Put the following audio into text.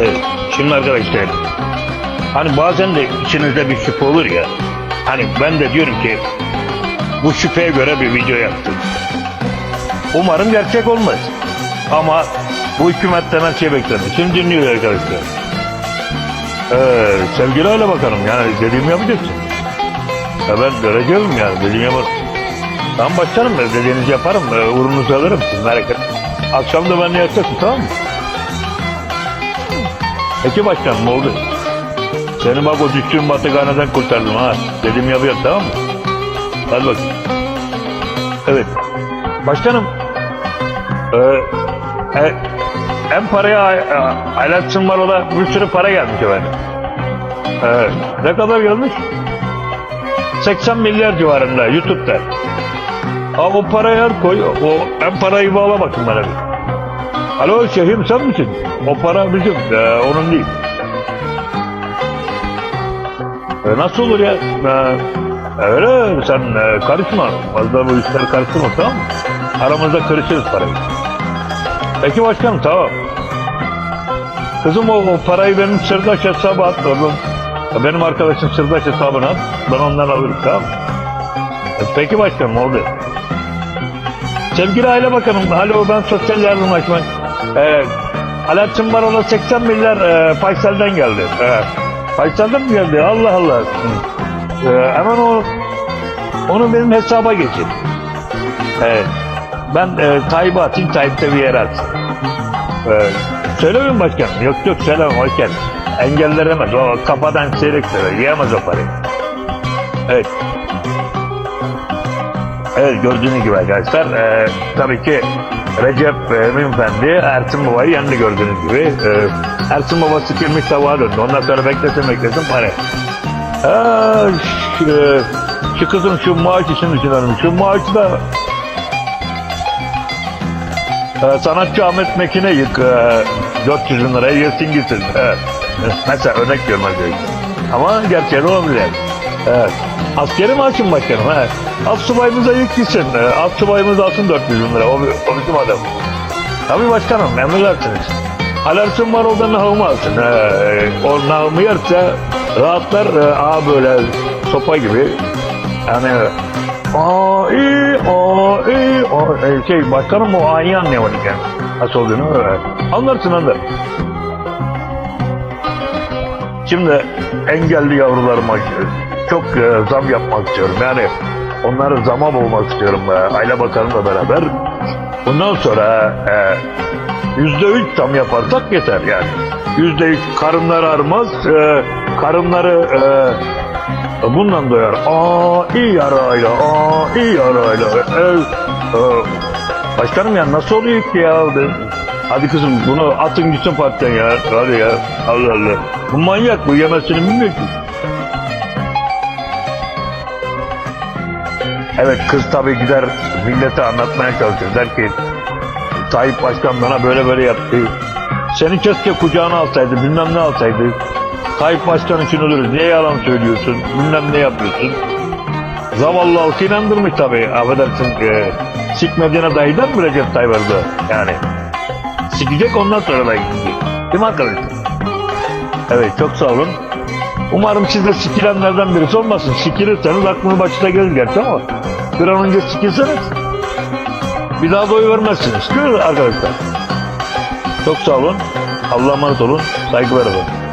Evet. Şimdi arkadaşlar hani bazen de içinizde bir şüphe olur ya. Hani ben de diyorum ki bu şüpheye göre bir video yaptım. Umarım gerçek olmaz. Ama bu hükümetten her şey beklenir. Şimdi dinliyor arkadaşlar. Ee, sevgili aile bakanım yani dediğimi yapacaksın. Ya ben göreceğim yani dediğimi yaparım. Tamam başlarım ben dediğinizi yaparım. Uğrunuzu alırım siz merak etmeyin. Akşam da benimle yatacaksın tamam mı? Peki başkanım oldu. Seni bak o düştüğün batıkhaneden kurtardım ha. Dediğimi yapıyorum tamam mı? Hadi bakayım. Evet. Başkanım. Ee, e, en paraya e, Alet Sımbaro'da bir sürü para gelmiş efendim. Evet. Ne kadar gelmiş? 80 milyar civarında YouTube'da. Ha o parayı her koy. O en parayı bağla bakın bana bir. Alo şehim sen misin? O para bizim. Ee, onun değil. E, nasıl olur ya? E, öyle sen e, karışma. Fazla bu işler karıştırma tamam mı? Aramızda karışırız parayı. Peki başkanım tamam. Kızım o, o parayı benim sırdaş hesabı at oğlum. Benim arkadaşım sırdaş hesabına at. Ben ondan alırım tamam mı? E, Peki başkanım oldu. Sevgili aile bakanım, alo ben sosyal yardımlaşma. Ee, Alaaddin Baro'na 80 milyar e, Faysal'den geldi. E, Faysal'den mi geldi? Allah Allah. E, hemen o, onu benim hesaba geçin. Evet. Ben e, Tayyip'e atayım, Tayyip de bir yere atsın. E, söylemiyor musun başkanım? Yok yok söylemem, geldin. Engellenemez, o kafadan seyrek söyler, yiyemez o parayı. Evet. Evet gördüğünüz gibi arkadaşlar e, tabii ki Recep e, Emin Efendi Ersin Baba'yı yendi gördüğünüz gibi. E, Ersin Baba sıkılmış tavuğa döndü. Ondan sonra beklesin beklesin para. Aa, şu, şu kızın şu maaş işini düşünüyorum. Şu maaşı da e, sanatçı Ahmet Mekin'e yık e, 400 bin liraya yesin gitsin. Evet. Mesela örnek arkadaşlar. Ama gerçeği olabilir. Evet. Askeri maaşım başkanım. He. Alt subayımıza yük gitsin. E, alt alsın 400 bin lira. O, o bizim adam. Tabii başkanım emredersiniz. Alersin var orada nahımı alsın. He. O nahımı yerse rahatlar. E, aa böyle sopa gibi. Yani Aa iyi, aa iyi, aa, e, şey başkanım o a'yı anlayamadık yani. Nasıl olduğunu öyle. Anlarsın anlar. Şimdi engelli yavrularıma çok e, zam yapmak istiyorum. Yani onları zama bulmak istiyorum e, aile bakanımla beraber. Bundan sonra e, yüzde üç zam yaparsak yeter yani. Yüzde üç karınları armaz, karınları bundan doyar. Aa iyi yarayla, aa iyi yarayla. E, e, başkanım ya nasıl oluyor ki ya? Hadi kızım bunu atın gitsin partiden ya. Hadi ya. Allah Allah. Bu manyak bu yemesini bilmiyor ki. Evet kız tabii gider millete anlatmaya çalışır. Der ki Tayyip Başkan bana böyle böyle yaptı. Seni keşke kucağına alsaydı bilmem ne alsaydı. Tayyip Başkan için ölürüz. Niye yalan söylüyorsun? Bilmem ne yapıyorsun. Zavallı halkı inandırmış tabii. Affedersin. E, sikmediğine der mi Recep Tayyip Erdoğan? Yani. Sikecek ondan sonra da gidecek. Değil mi arkadaşlar? Evet çok sağ olun. Umarım siz de sikilenlerden birisi olmasın. Sikilirseniz aklınız başına gelir gerçi ama bir an önce sikilseniz bir daha da oy vermezsiniz. Mi arkadaşlar? Çok sağ olun. Allah'a emanet olun. Saygılar efendim.